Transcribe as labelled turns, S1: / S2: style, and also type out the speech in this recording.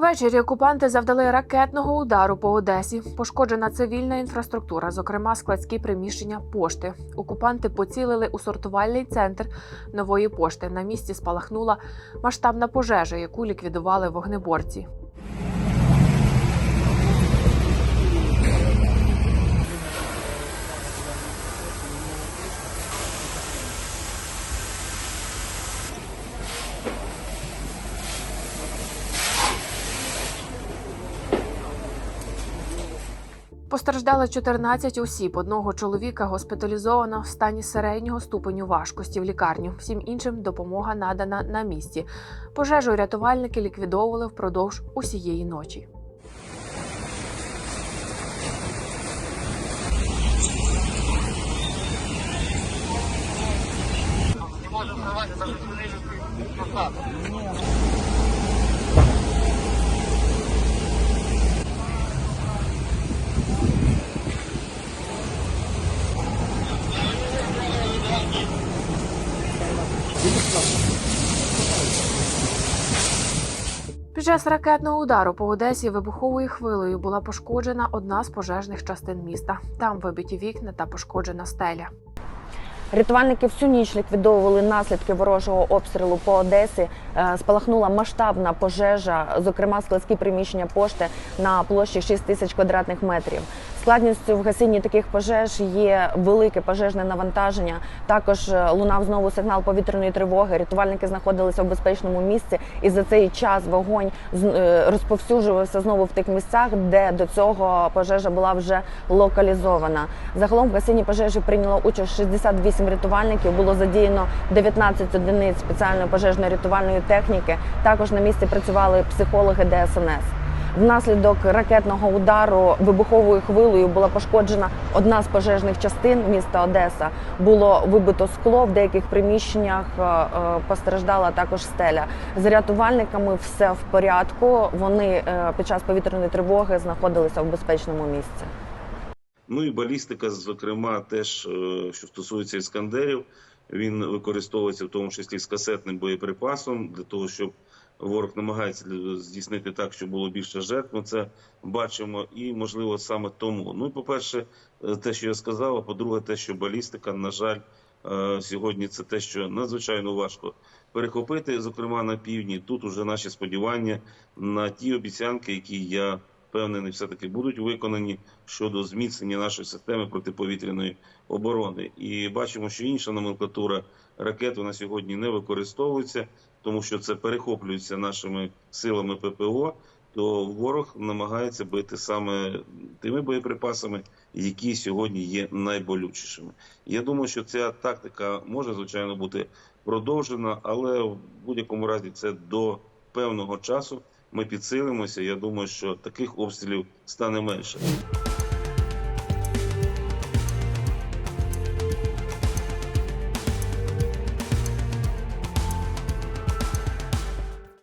S1: Ввечері окупанти завдали ракетного удару по Одесі. Пошкоджена цивільна інфраструктура, зокрема складські приміщення пошти. Окупанти поцілили у сортувальний центр нової пошти. На місці спалахнула масштабна пожежа, яку ліквідували вогнеборці. Постраждали 14 осіб. Одного чоловіка госпіталізовано в стані середнього ступеню важкості в лікарню. Всім іншим допомога надана на місці. Пожежу рятувальники ліквідовували впродовж усієї ночі. Під час ракетного удару по Одесі вибуховою хвилею була пошкоджена одна з пожежних частин міста. Там вибиті вікна та пошкоджена стеля.
S2: Рятувальники всю ніч ліквідовували наслідки ворожого обстрілу по Одесі. Е, Спалахнула масштабна пожежа, зокрема складські приміщення пошти на площі 6 тисяч квадратних метрів. Складністю в гасінні таких пожеж є велике пожежне навантаження. Також е, лунав знову сигнал повітряної тривоги. Рятувальники знаходилися в безпечному місці, і за цей час вогонь е, розповсюджувався знову в тих місцях, де до цього пожежа була вже локалізована. Загалом в гасінні пожежі прийняло участь 68 рятувальників. Було задіяно 19 одиниць спеціальної пожежної рятувальної техніки. Також на місці працювали психологи ДСНС. Внаслідок ракетного удару вибуховою хвилею була пошкоджена одна з пожежних частин міста Одеса. Було вибито скло в деяких приміщеннях. е, е, Постраждала також стеля. З рятувальниками все в порядку. Вони е, під час повітряної тривоги знаходилися в безпечному місці.
S3: Ну і балістика, зокрема, теж що стосується іскандерів, він використовується в тому числі з касетним боєприпасом для того, щоб ворог намагається здійснити так, щоб було більше жертв. Ми це бачимо, і можливо саме тому. Ну і по-перше, е, те, що я сказав, а по-друге, те, що балістика, на жаль, е, сьогодні це те, що надзвичайно важко перехопити, зокрема на півдні. Тут уже наші сподівання на ті обіцянки, які я впевнений, все таки будуть виконані щодо зміцнення нашої системи протиповітряної оборони. І бачимо, що інша номенклатура ракет на сьогодні не використовується, тому що це перехоплюється нашими силами ППО. То ворог намагається бити саме тими боєприпасами, які сьогодні є найболючішими. Я думаю, що ця тактика може звичайно бути продовжена, але в будь-якому разі це до певного часу ми підсилимося. Я думаю, що таких обстрілів стане менше.